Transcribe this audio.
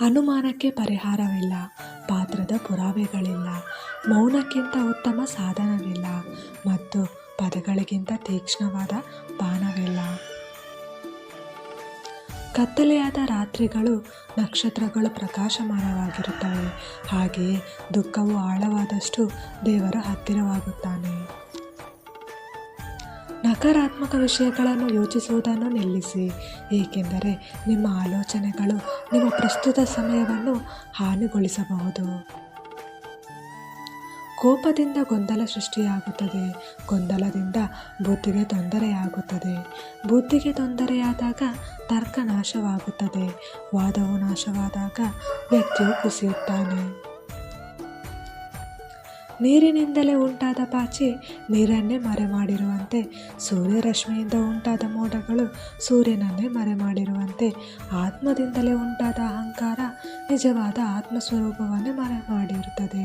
ಅನುಮಾನಕ್ಕೆ ಪರಿಹಾರವಿಲ್ಲ, ಪಾತ್ರದ ಪುರಾವೆಗಳಿಲ್ಲ, ಮೌನಕ್ಕಿಂತ ಉತ್ತಮ ಸಾಧನವಿಲ್ಲ ಮತ್ತು ಪದಗಳಿಗಿಂತ ತೀಕ್ಷ್ಣವಾದ ಬಾಣವಿಲ್ಲ. ಕತ್ತಲೆಯಾದ ರಾತ್ರಿಗಳು ನಕ್ಷತ್ರಗಳು ಪ್ರಕಾಶಮಾನವಾಗಿರುತ್ತವೆ, ಹಾಗೆಯೇ ದುಃಖವು ಆಳವಾದಷ್ಟು ದೇವರ ಹತ್ತಿರವಾಗುತ್ತಾನೆ. ನಕಾರಾತ್ಮಕ ವಿಷಯಗಳನ್ನು ಯೋಚಿಸುವುದನ್ನು ನಿಲ್ಲಿಸಿ. ಏಕೆಂದರೆ ನಿಮ್ಮ ಆಲೋಚನೆಗಳು ನಿಮ್ಮ ಪ್ರಸ್ತುತ ಸಮಯವನ್ನು ಹಾನಿಗೊಳಿಸಬಹುದು. ಕೋಪದಿಂದ ಗೊಂದಲ ಸೃಷ್ಟಿಯಾಗುತ್ತದೆ. ಗೊಂದಲದಿಂದ ಬುದ್ಧಿಗೆ ತೊಂದರೆಯಾಗುತ್ತದೆ. ಬುದ್ಧಿಗೆ ತೊಂದರೆಯಾದಾಗ ತರ್ಕ ನಾಶವಾಗುತ್ತದೆ. ವಾದವು ನಾಶವಾದಾಗ ವ್ಯಕ್ತಿಯು ಕುಸಿಯುತ್ತಾನೆ. ನೀರಿನಿಂದಲೇ ಉಂಟಾದ ಪಾಚಿ ನೀರನ್ನೇ ಮರೆ ಮಾಡಿರುವಂತೆ ಸೂರ್ಯರಶ್ಮಿಯಿಂದ ಉಂಟಾದ ಮೋಡಗಳು ಸೂರ್ಯನನ್ನೇ ಮರೆ ಮಾಡಿರುವಂತೆ ಆತ್ಮದಿಂದಲೇ ಉಂಟಾದ ಅಹಂಕಾರ ನಿಜವಾದ ಆತ್ಮಸ್ವರೂಪವನ್ನೇ ಮರೆ ಮಾಡಿರುತ್ತದೆ